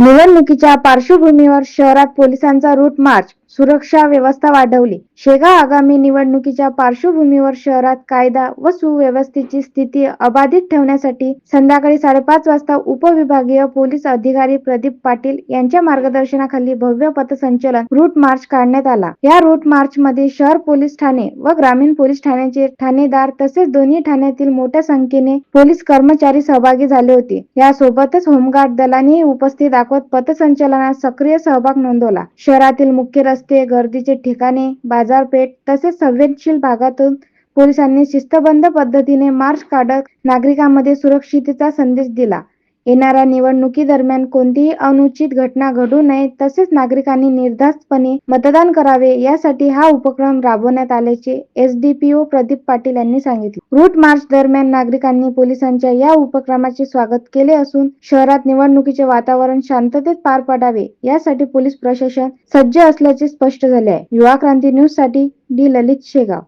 निवडणुकीच्या पार्श्वभूमीवर शहरात पोलिसांचा रूट मार्च सुरक्षा व्यवस्था वाढवली. शेगाव आगामी निवडणुकीच्या पार्श्वभूमीवर शहरात कायदा व सुव्यवस्थेची स्थिती अबाधित ठेवण्यासाठी संध्याकाळी साडेपाच वाजता उपविभागीय पोलीस अधिकारी प्रदीप पाटील यांच्या मार्गदर्शनाखाली भव्य पथसंचलन रूट मार्च काढण्यात आला. या रूट मार्च मध्ये शहर पोलीस ठाणे व ग्रामीण पोलीस ठाण्याचे ठाणेदार तसेच दोन्ही ठाण्यातील मोठ्या संख्येने पोलीस कर्मचारी सहभागी झाले होते. यासोबतच होमगार्ड दलांनी उपस्थित दाखवत पथसंचलनात सक्रिय सहभाग नोंदवला. शहरातील मुख्य रस्ते गर्दीचे ठिकाणे बाजारपेठ तसेच संवेदनशील भागातून पोलिसांनी शिस्तबंद पद्धतीने मार्च काढत नागरिकांमध्ये सुरक्षिततेचा संदेश दिला. येणाऱ्या निवडणुकीदरम्यान कोणतीही अनुचित घटना घडू नये तसेच नागरिकांनी निर्धास्तपणे मतदान करावे यासाठी हा उपक्रम राबवण्यात आल्याचे एसडीपीओ प्रदीप पाटील यांनी सांगितले. रूट मार्च दरम्यान नागरिकांनी पोलिसांच्या या उपक्रमाचे स्वागत केले असून शहरात निवडणुकीचे वातावरण शांततेत पार पडावे यासाठी पोलीस प्रशासन सज्ज असल्याचे स्पष्ट झाले आहे. युवा क्रांती न्यूजसाठी डी. ललित शेगाव.